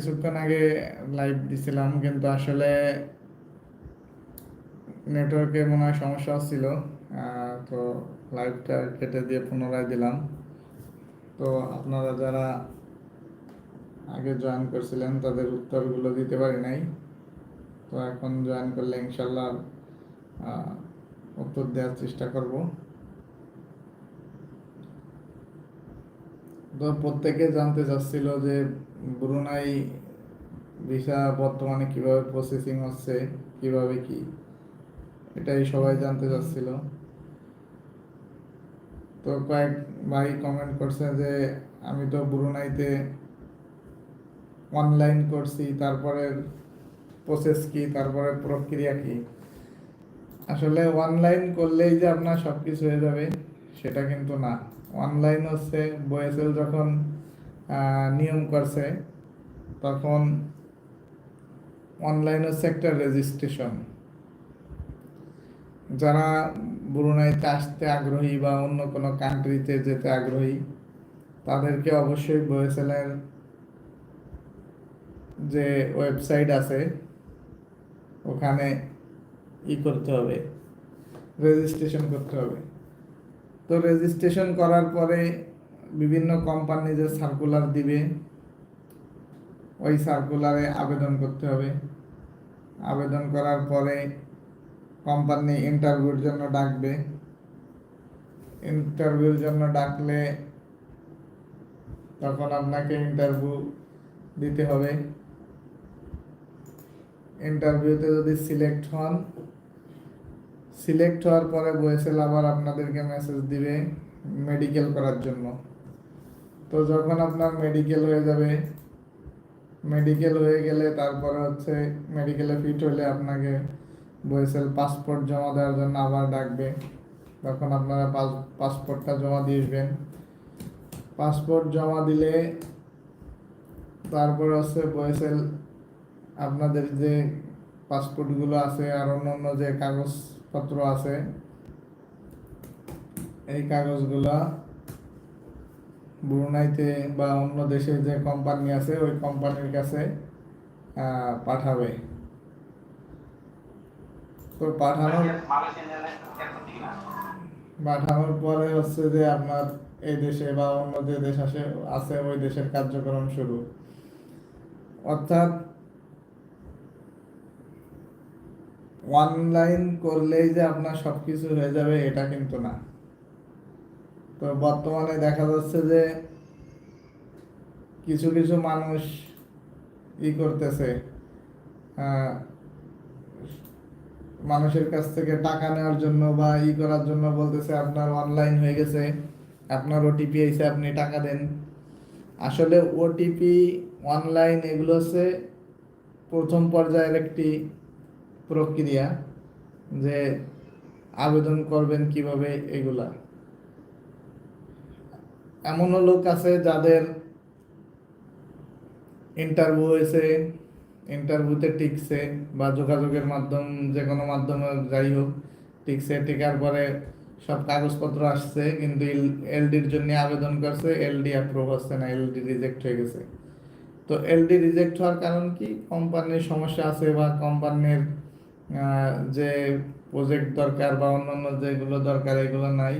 কিছুক্ষণ আগে লাইভ দিছিলাম কিন্তু আসলে নেটওয়ার্কের মনে হয় সমস্যা আহ, তো লাইভটা কেটে দিয়ে পুনরায় দিলাম। তো আপনারা যারা আগে জয়েন করছিলেন তাদের উত্তরগুলো দিতে পারি নাই। তো এখন জয়েন করলে ইনশাল্লাহ উত্তর দেওয়ার চেষ্টা করব। তো প্রত্যেকে জানতে চাচ্ছিল যে ব্রুনাই ভিসা বর্তমানে কীভাবে প্রসেসিং হচ্ছে, কীভাবে কি, এটাই সবাই জানতে চাচ্ছিল। তো কয়েক ভাই কমেন্ট করছে যে, আমি তো ব্রুনাইতে অনলাইন করছি, তারপরে প্রসেস কি, তারপরে প্রক্রিয়া কি? আসলে অনলাইন করলেই যে আপনার সব কিছু হয়ে যাবে, সেটা কিন্তু না। অনলাইন হচ্ছে, বয়েসেল যখন নিয়ম করছে, তখন অনলাইন একটা রেজিস্ট্রেশন যারা ব্রুনাইতে আসতে আগ্রহী বা অন্য কোনো কান্ট্রিতে যেতে আগ্রহী, তাদেরকে অবশ্যই বয়েসেলের যে ওয়েবসাইট আছে, ওখানে ই করতে হবে রেজিস্ট্রেশন করতে হবে। তো রেজিস্ট্রেশন করার পরে বিভিন্ন কোম্পানি যে সার্কুলার দিবে। ওই সার্কুলারে আবেদন করতে হবে। আবেদন করার পরে কোম্পানি ইন্টারভিউর জন্য ডাকবে। ইন্টারভিউর জন্য ডাকলে তখন আপনাকে ইন্টারভিউ দিতে হবে। ইন্টারভিউতে যদি সিলেক্ট হন সিলেক্ট হওয়ার পরে বয়েসেল আবার আপনাদেরকে মেসেজ দিবে মেডিকেল করার জন্য। তো যখন আপনার মেডিকেল হয়ে যাবে মেডিকেল হয়ে গেলে তারপরে হচ্ছে মেডিকেলে ফিট হলে আপনাকে বয়েসেল পাসপোর্ট জমা দেওয়ার জন্য আবার ডাকবে। তখন আপনারা পাসপোর্টটা জমা দিবেন। পাসপোর্ট জমা দিলে তারপর হচ্ছে বয়েসেল আপনাদের যে পাসপোর্টগুলো আছে আর অন্য অন্য যে কাগজপত্র আছে, এই কাগজগুলো ব্রুনাইতে বা অন্য দেশে যে কোম্পানি আছে, ওই কোম্পানির কাছে পাঠাবে। তো পাঠানোর পাঠানোর পরে হচ্ছে যে আপনার এই দেশে বা অন্য যে দেশ আসে, আছে, ওই দেশের কার্যক্রম শুরু। অর্থাৎ অনলাইন করলেই যে আপনার সবকিছু হয়ে যাবে, এটা কিন্তু না। তো বর্তমানে দেখা যাচ্ছে যে কিছু কিছু মানুষ ই করতেছে মানুষের কাছ থেকে টাকা নেওয়ার জন্য বা ই করার জন্য বলতেছে আপনার অনলাইন হয়ে গেছে, আপনার ওটিপি এসে আপনি টাকা দেন। আসলে ওটিপি অনলাইন এগুলো হচ্ছে প্রথম পর্যায়ের একটি প্রক্রিয়া যে আবেদন করবেন কীভাবে এগুলা। এমনও লোক আছে যাদের ইন্টারভিউ হয়েছে ইন্টারভিউতে টিকছে বা যোগাযোগের মাধ্যম, যে কোনো মাধ্যমে যাই হোক, টিকছে, টিকার পরে সব কাগজপত্র আসছে, কিন্তু এলডির জন্য আবেদন করছে, এলডি অ্যাপ্রুভ হচ্ছে না, এলডি রিজেক্ট হয়ে গেছে। তো এলডি রিজেক্ট হওয়ার কারণ কি? কোম্পানির সমস্যা আছে বা কোম্পানির যে প্রজেক্ট দরকার বা অন্যান্য যেগুলো দরকার, এগুলো নাই।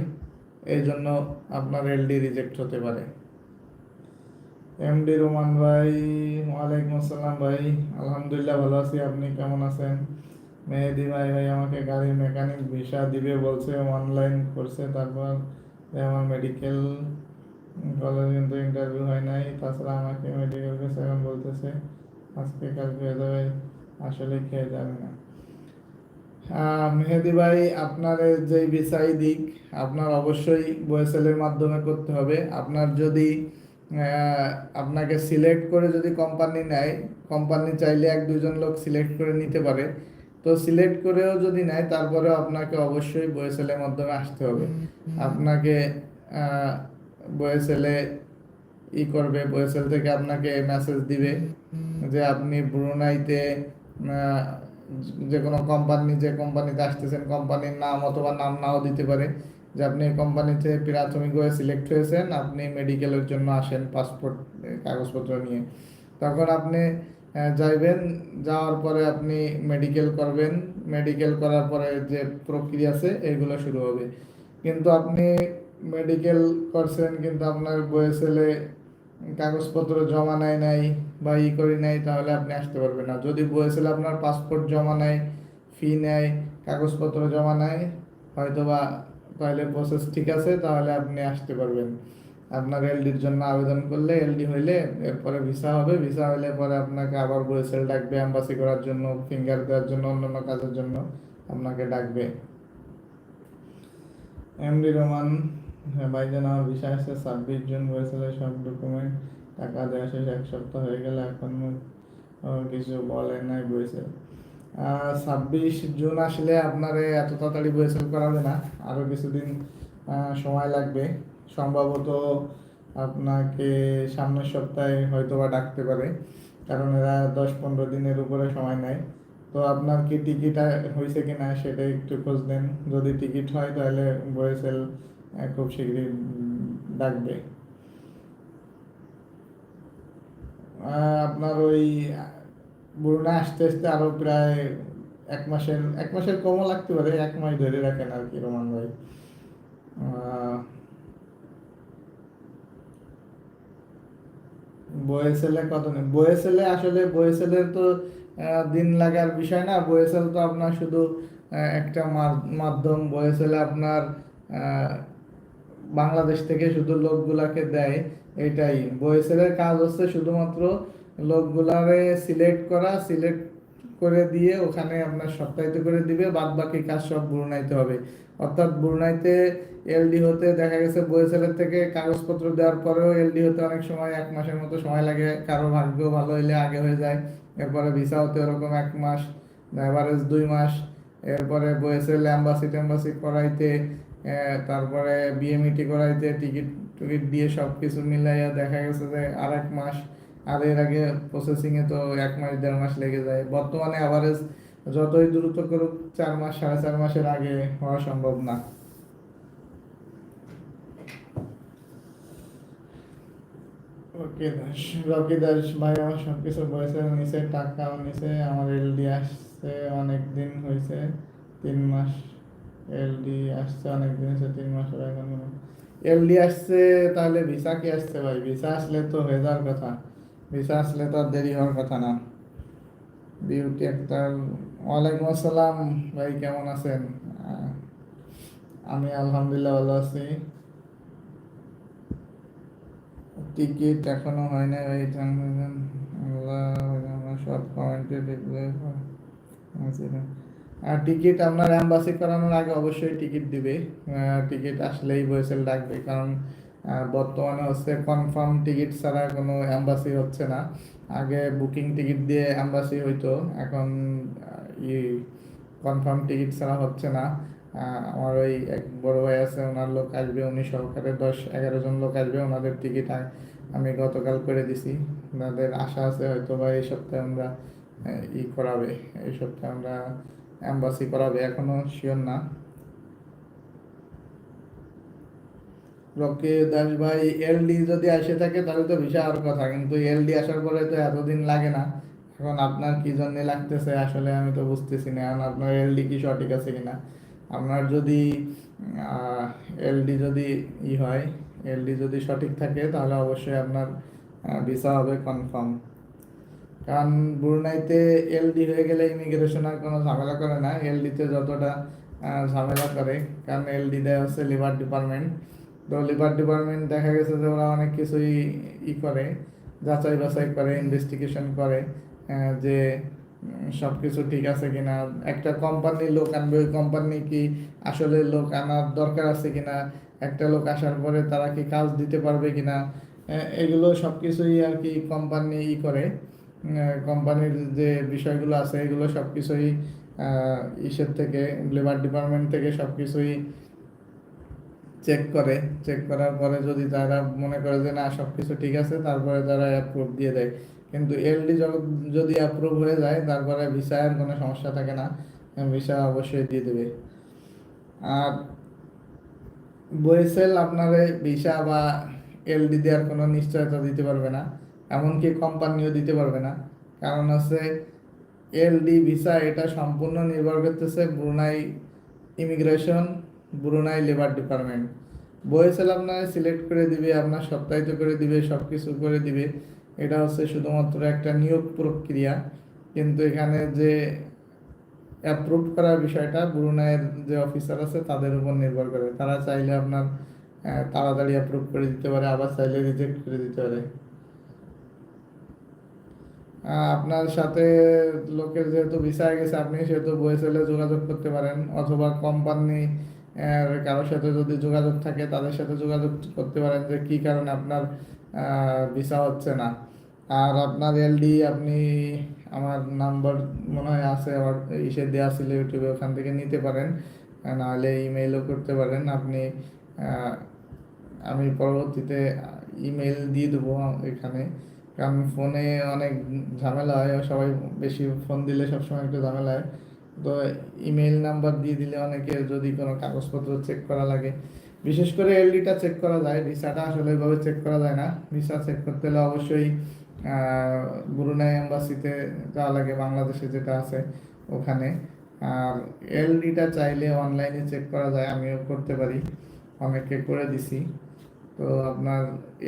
এই জন্য আপনার এলডি রিজেক্ট হতে পারে। এমডি রোমান ভাই, ওয়ালাইকুম আসসালাম ভাই। আলহামদুলিল্লাহ ভালো আছি, আপনি কেমন আছেন? মেহেদি ভাই ভাই আমাকে গাড়ির মেকানিক ভিসা দিবে বলছে অনলাইন করছে, তারপর আমার মেডিকেল কলেজ কিন্তু ইন্টারভিউ হয় নাই, তাছাড়া আমাকে মেডিকেল এখন বলতেছে, আজকে, কালকে হয়ে যাবে আসলে খেয়ে যাবে না। মেহেদি ভাই, আপনার যে ভিসাই দিক আপনার অবশ্যই বয়েসেলের মাধ্যমে করতে হবে। আপনার যদি আপনাকে সিলেক্ট করে যদি কোম্পানি নেয় কোম্পানি চাইলে এক দুজন লোক সিলেক্ট করে নিতে পারে। তো সিলেক্ট করেও যদি নেয় তারপরেও আপনাকে অবশ্যই বয়েসেলের মাধ্যমে আসতে হবে। আপনাকে বয়েসেলে ই করবে বয়েসেল থেকে আপনাকে মেসেজ দিবে যে আপনি ব্রুনাইতে যে কোনো কোম্পানি যে কোম্পানিতে আসতেছেন কোম্পানির নাম অথবা নাম নাও দিতে পারে। যে আপনি কোম্পানিতে প্রাথমিকভাবে সিলেক্ট হয়েছেন, আপনি মেডিকেলের জন্য আসেন পাসপোর্ট কাগজপত্র নিয়ে। তখন আপনি যাইবেন, যাওয়ার পরে আপনি মেডিকেল করবেন। মেডিকেল করার পরে যে প্রক্রিয়া আছে, এগুলো শুরু হবে। কিন্তু আপনি মেডিকেল করছেন, কিন্তু আপনার বয়েসেলে কাগজপত্র জমা নেয় নাই বা ই করি নাই তাহলে আপনি আসতে পারবেন না। যদি বয়েসেলে আপনার পাসপোর্ট জমা নেয় ফি নেয়, কাগজপত্র জমা নেয় হয়তো বা তাহলে প্রসেস ঠিক আছে, তাহলে আপনি আসতে পারবেন। আপনার এলডির জন্য আবেদন করলে এলডি হইলে এরপরে ভিসা হবে। ভিসা হইলে পরে আপনাকে আবার বয়েসেল ডাকবে অ্যাম্বাসি করার জন্য ফিঙ্গার দেওয়ার জন্য, অন্যান্য কাজের জন্য আপনাকে ডাকবে। এমডি রোমান ভাইজান আমার ভিসা আসছে ছাব্বিশ জুন বয়েসেলে সব ডকুমেন্ট টাকা দেওয়া শেষ, এক সপ্তাহ হয়ে গেলে, এখন কিছু বলে নাই বয়েসেল ছাব্বিশ জুন আসলে আপনার এত তাড়াতাড়ি বয়েসেল করাবে না। আরও কিছুদিন সময় লাগবে। সম্ভবত আপনাকে সামনের সপ্তাহে হয়তো বা ডাকতে পারে। কারণ এরা দশ পনেরো দিনের উপরে সময় নেয়। তো আপনার কি টিকিট হয়েছে কি না সেটা একটু খোঁজ নেন। যদি টিকিট হয় তাহলে বয়েসেল আহ, খুব শীঘ্রই ডাকবে। আপনার ওই বরুণা আসতে আসতে আরও প্রায় এক মাসের এক মাসের কমও লাগতে পারে, এক মাস ধরে রাখেন আর কি রোমান ভাই। বয়েসেলে কত নেই বয়েসেলে আসলে, বয়েসেলের তো দিন লাগার বিষয় না, বয়েসেল তো আপনার শুধু একটা মাধ্যম। বয়েসেলে আপনার বাংলাদেশ থেকে শুধু লোকগুলাকে দেয়, এটাই। বয়েসেলের কাজ হচ্ছে শুধুমাত্র লোকগুলারে সিলেক্ট করা, সিলেক্ট করে দিয়ে ওখানে আপনার সপ্তাহিত করে দিবে বাদ বাকি কাজ সব বুরুনাইতে হবে। অর্থাৎ বুরুনাইতে এলডি হতে দেখা গেছে বয়েসেলের থেকে কাগজপত্র দেওয়ার পরেও এলডি হতে অনেক সময় এক মাসের মতো সময় লাগে, কারও ভাগ্য ভালো হইলে আগে হয়ে যায়, এরপরে ভিসা হতে ওরকম এক মাস এভারেজ দুই মাস, এরপরে বয়েসেল অ্যাম্বাসি ট্যাম্বাসি করাইতে তারপরে বিএমইটি করাইতে, টিকিট টিকিট দিয়ে সব কিছু মিলাইয়া দেখা গেছে যে আর এক মাস আর এর আগে প্রসেসিংয়ে তো এক মাস, দেড় মাস লেগে যায়। বর্তমানে অ্যাভারেজ যতই দ্রুত করুক, চার মাস, সাড়ে চার মাসের আগে হওয়া সম্ভব না। ওকে দাস, রকি দাস ভাই আমার সব কিছু বয়সে নিচে টাকাও নিচে আমার এলডি আসছে অনেক দিন হয়েছে, তিন মাস এলডি আসছে অনেক দিন হয়েছে, তিন মাস এখন। এলডি আসছে, তাহলে ভিসা কি আসছে ভাই? ভিসা আসলে তো হয়ে যাওয়ার কথা। ভিসা আসলে তো আর দেরি হওয়ার কথা না। বিউটি আক্তার ওয়ালাইকুম আসসালাম ভাই, কেমন আছেন? আমি আলহামদুলিল্লাহ ভালো আছি। টিকিট এখনও হয় না ভাই সব কমেন্টে রিপ্লাই আর টিকিট আপনার অ্যাম্বাসি করানোর আগে অবশ্যই টিকিট দিবে। টিকিট আসলেই বয়েসেল ডাকবে, কারণ আহ, বর্তমানে হচ্ছে কনফার্ম টিকিট ছাড়া কোনো অ্যাম্বাসি হচ্ছে না। আগে বুকিং টিকিট দিয়ে অ্যাম্বাসি হইতো এখন ই কনফার্ম টিকিট ছাড়া হচ্ছে না। আমার ওই এক বড় ভাই আছে ওনার লোক আসবে উনি সহকারে দশ এগারো জন লোক আসবে ওনাদের টিকিট আমি গতকাল করে দিছি। ওনাদের আশা আছে হয়তো বা এই সপ্তাহে আমরা ই করাবে এই সপ্তাহে আমরা অ্যাম্বাসি করাবে এখনও শিওর না। রকি দাস ভাই এলডি যদি আসে থাকে তাহলে তো ভিসা আর কথা, কিন্তু এলডি আসার পরে তো এতদিন লাগে না। এখন আপনার কি জন্য লাগতেছে আসলে আমি তো বুঝতেছি না, এখন আপনার এলডি কি সঠিক আছে কিনা। আপনার যদি এলডি যদি ই হয় এলডি যদি সঠিক থাকে তাহলে অবশ্যই আপনার ভিসা হবে কনফার্ম কারণ ব্রুনাইতে এলডি হয়ে গেলে ইমিগ্রেশন আর কোনো ঝামেলা করে না। এলডিতে যতটা ঝামেলা করে, কারণ এলডি দেয় হচ্ছে লিভার ডিপার্টমেন্ট তো লিভার ডিপার্টমেন্ট দেখা গেছে যে ওরা অনেক কিছুই ই করে, যাচাই বাছাই করে ইনভেস্টিগেশন করে যে সব কিছু ঠিক আছে কিনা। একটা কোম্পানির লোক আনবে, ওই কোম্পানি কি আসলে লোক আনার দরকার আছে কিনা? একটা লোক আসার পরে তারা কি কাজ দিতে পারবে কিনা? এগুলো সব কিছুই আর কি কোম্পানি ই করে। কোম্পানির যে বিষয়গুলো আছে, এগুলো সব কিছুই ইসের থেকে লেবার ডিপার্টমেন্ট থেকে সব কিছুই চেক করে চেক করার পরে যদি তারা মনে করে যে না সব কিছু ঠিক আছে, তারপরে তারা অ্যাপ্রুভ দিয়ে দেয়। কিন্তু এলডি যদি অ্যাপ্রুভ হয়ে যায়, তারপরে ভিসার কোনো সমস্যা থাকে না ভিসা অবশ্যই দিয়ে দেবে। আর বয়েসেল আপনার ভিসা বা এলডি দেওয়ার কোনো নিশ্চয়তা দিতে পারবে না, এমনকি কোম্পানিও দিতে পারবে না। কারণ হচ্ছে এলডি ভিসা এটা সম্পূর্ণ নির্ভর করতেছে Brunei immigration Brunei labour department BOESL আপনার সিলেক্ট করে দিবে, আপনার সপ্তাহিত করে দিবে সব কিছু করে দিবে। এটা হচ্ছে শুধুমাত্র একটা নিয়োগ প্রক্রিয়া। কিন্তু এখানে যে অ্যাপ্রুভ করার বিষয়টা ব্রুনাইয়ের যে অফিসার আছে, তাদের উপর নির্ভর করে। তারা চাইলে আপনার তাড়াতাড়ি অ্যাপ্রুভ করে দিতে পারে, আবার চাইলে রিজেক্ট করে দিতে পারে। আপনার সাথে লোকের যেহেতু ভিসা গেছে, আপনি সেহেতু বয়েসেলে যোগাযোগ করতে পারেন, অথবা কোম্পানি কারোর সাথে যদি যোগাযোগ থাকে, তাদের সাথে যোগাযোগ করতে পারেন যে কী কারণে আপনার ভিসা হচ্ছে না। আর আপনার এলডি আপনি আমার নাম্বার মনে হয় আছে, আমার ইসে দেওয়া ছিল ইউটিউবে, ওখান থেকে নিতে পারেন। নাহলে ইমেইলও করতে পারেন। আপনি আমি পরবর্তীতে ইমেল দিয়ে দেবো এখানে। কারণ ফোনে অনেক ঝামেলা হয়, সবাই বেশি ফোন দিলে সবসময় একটু ঝামেলা হয়। তো ইমেল নাম্বার দিয়ে দিলে অনেকে যদি কোনো কাগজপত্র চেক করা লাগে। বিশেষ করে এলডিটা চেক করা যায়, ভিসাটা আসলে এভাবে চেক করা যায় না। ভিসা চেক করতে হলে অবশ্যই ব্রুনাই এম্বাসিতে যাওয়া লাগে, বাংলাদেশে যেটা আছে ওখানে। আর এলডিটা চাইলে অনলাইনে চেক করা যায়, আমিও করতে পারি অনেকে করে দিছি। তো আপনার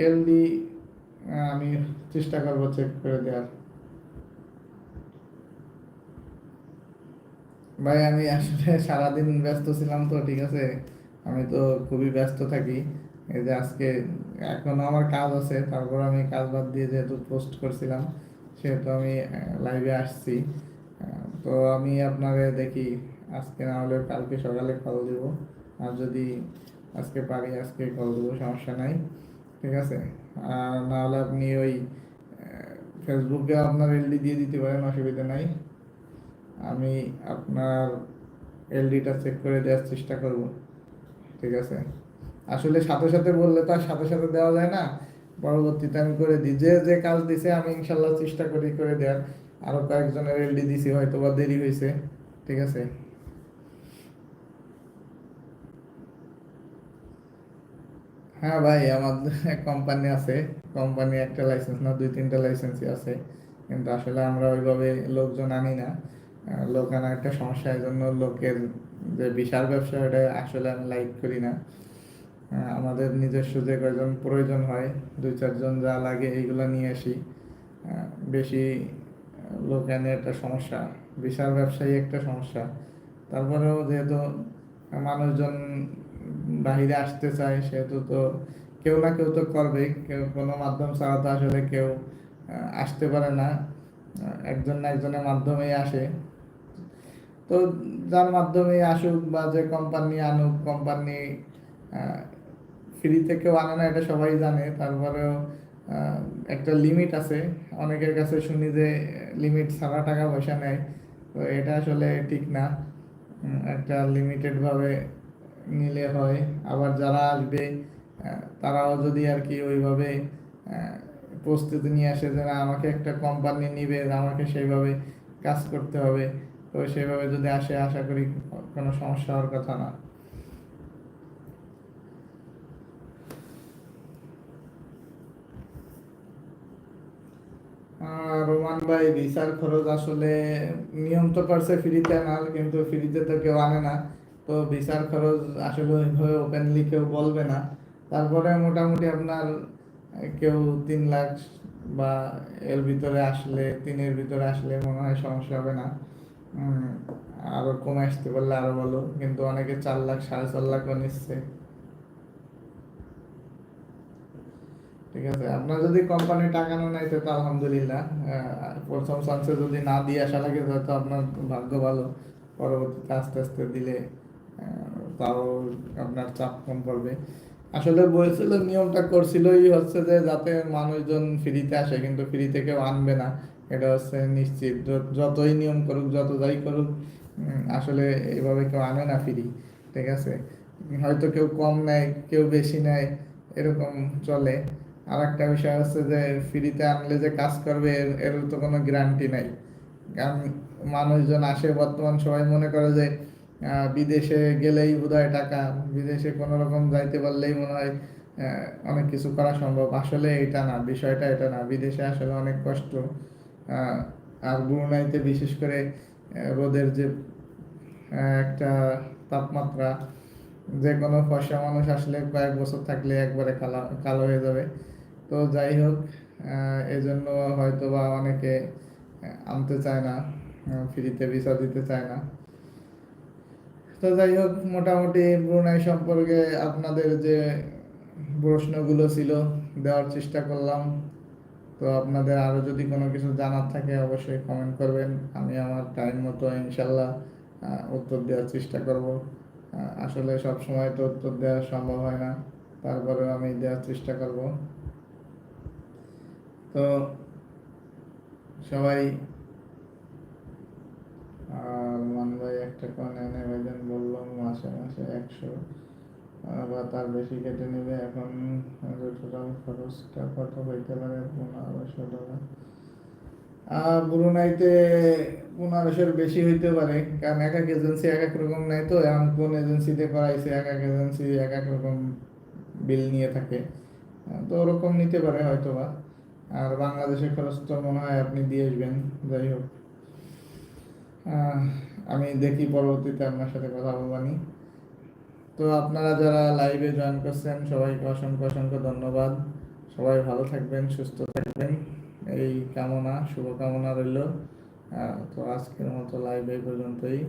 এলডি আমি চেষ্টা করব চেক করে দেওয়ার। ভাই, আমি আসলে সারাদিন ব্যস্ত ছিলাম তো, ঠিক আছে? আমি তো খুবই ব্যস্ত থাকি। এই যে আজকে এখনও আমার কাজ আছে, তারপর আমি কাজ বাদ দিয়ে যেহেতু পোস্ট করছিলাম, সেহেতু আমি লাইভে আসছি। তো আমি আপনারে দেখি, আজকে না হলে কালকে সকালে কল দেবো। আর যদি আজকে পারি, আজকে কল দেবো, সমস্যা নাই, ঠিক আছে? আর না হলে আপনি ওই ফেসবুকে আপনার এলডি দিয়ে দিতে পারেন, অসুবিধা নাই। আমি আপনার এলডিটা চেক করে দেওয়ার চেষ্টা করব। ঠিক আছে? আসলে সাথে সাথে বললে তো আর সাথে সাথে দেওয়া যায় না। পরবর্তীতে আমি করে দিই। যে যে কাজ দিছে আমি ইনশাল্লাহ চেষ্টা করি করে দেওয়ার। আরও কয়েকজনের এলডি দিছি হয়তো বা দেরি হয়েছে। ঠিক আছে? হ্যাঁ ভাই, আমার কোম্পানি আছে। কোম্পানি একটা লাইসেন্স না, দুই তিনটা লাইসেন্সই আছে। কিন্তু আসলে আমরা ওইভাবে লোকজন আনি না। আহ, লোক আনা একটা সমস্যা এই জন্য লোকের যে বিশাল ব্যবসা ওটা আসলে আমি লাইক করি না। আমাদের নিজস্ব যে কয়জন প্রয়োজন হয় দুই চারজন যা লাগে এইগুলো নিয়ে আসি। বেশি লোক এনে একটা সমস্যা বিশাল ব্যবসায়ী একটা সমস্যা। তারপরেও যেহেতু মানুষজন বাহিরে আসতে চায় সেহেতু তো কেউ না কেউ তো করবে কেউ কোনো মাধ্যম ছাড়া তো আসলে কেউ আসতে পারে না। একজন না একজনের মাধ্যমেই আসে। তো যার মাধ্যমে আসুক বা যে কোম্পানি আনুক কোম্পানি ফ্রিতে কেউ আনে না, এটা সবাই জানে। তারপরেও একটা লিমিট আছে। অনেকের কাছে শুনি যে লিমিট ছাড়া টাকা পয়সা নেয় তো এটা আসলে ঠিক না। একটা লিমিটেডভাবে নিলে হয়। আবার যারা আসবে তারাও যদি আর কি ওইভাবে প্রস্তুতি নিয়ে আসে যে, না, আমাকে একটা কোম্পানি নিবে, আমাকে সেইভাবে কাজ করতে হবে। তো সেভাবে যদি আসে, আশা করি কোনো সমস্যা হওয়ার কথা না। রোমান ভাই, ভিসার খরচ আসলে নিয়ম তো ফ্রিতে কিন্তু ফ্রিতে তো কেউ আনে না। তো ভিসার খরচ আসলে ওইভাবে ওপেনলি কেউ বলবে না। তারপরে মোটামুটি আপনার কেউ তিন লাখ বা এর ভিতরে আসলে, তিনের ভিতরে আসলে মনে হয় সমস্যা হবে না। আরও কমে আসতে পারলে আরও ভালো। কিন্তু অনেকে চার লাখ, সাড়ে চার লাখও নিচ্ছে। ঠিক আছে, আপনার যদি কোম্পানি টাকা না নেয় তো আলহামদুলিল্লাহ প্রথম চান্সে যদি না দিয়ে আসা লাগে তো আপনার ভাগ্য ভালো। পরবর্তীতে আস্তে আস্তে দিলে তাও আপনার চাপ কম পড়বে। আসলে বলছিল, নিয়মটা করছিলই হচ্ছে যে, যাতে মানুষজন ফ্রিতে আসে, কিন্তু ফ্রিতে কেউ আনবে না। এটা হচ্ছে নিশ্চিত। যতই নিয়ম করুক, যত যাই করুক আসলে এইভাবে কেউ আনে না ফ্রি, ঠিক আছে? হয়তো কেউ কম নেয়, কেউ বেশি নেয়, এরকম চলে। আর একটা বিষয় হচ্ছে যে, ফ্রিতে আনলে যে কাজ করবে, এর তো কোনো গ্যারান্টি নাই। কারণ মানুষজন আসে, বর্তমান সবাই মনে করে যে বিদেশে গেলেই বোধহয় টাকা, বিদেশে কোনো রকম যাইতে পারলেই মনে হয় অনেক কিছু করা সম্ভব। আসলে এটা না, বিষয়টা এটা না। বিদেশে আসলে অনেক কষ্ট। আর ব্রুনাইতে বিশেষ করে রোদের যে একটা তাপমাত্রা যে কোনো ফর্সা মানুষ আসলে কয়েক বছর থাকলে একবারে কালো কালো হয়ে যাবে। তো যাই হোক এজন্য হয়তো বা অনেকে আনতে চায় না ফ্রিতে ভিসা দিতে চায় না। তো যাই হোক, মোটামুটি ব্রুনাই সম্পর্কে আপনাদের যে প্রশ্নগুলো ছিল, দেওয়ার চেষ্টা করলাম। তো আপনাদের আরও যদি কোনো কিছু জানার থাকে অবশ্যই কমেন্ট করবেন। আমি আমার টাইম মতো ইনশাল্লাহ উত্তর দেওয়ার চেষ্টা করব। আসলে সব সময় তো উত্তর দেওয়া সম্ভব হয় না, তারপরেও আমি দেওয়ার চেষ্টা করব। তো সবাই মান ভাই একটা কোন এনে ভাইজান বললাম মাসে মাসে একশো বা তার বেশি কেটে নেবে এখন টোটাল খরচটা কত হইতে পারে পনেরোশো আহ, ব্রুনাইতে পনেরোশোর বেশি হইতে পারে কারণ এক এক এজেন্সি এক এক রকম নেয় তো এখন কোন এজেন্সিতে করাইছে এক এক এজেন্সি এক এক রকম বিল নিয়ে থাকে। তো ওরকম নিতে পারে হয়তো বা আর বাংলাদেশের খরচ তো মনে হয় আপনি দিয়ে আসবেন যাই হোক। আমি দেখি পরবর্তীতে আপনার সাথে কথা বলবানি তো আপনারা যারা লাইভে জয়েন করছেন, সবাইকে অসংখ্য অসংখ্য ধন্যবাদ। সবাই ভালো থাকবেন, সুস্থ থাকবেন। এই কামনা, শুভকামনা রইল। তো আজকের মতো লাইভ এই পর্যন্তই।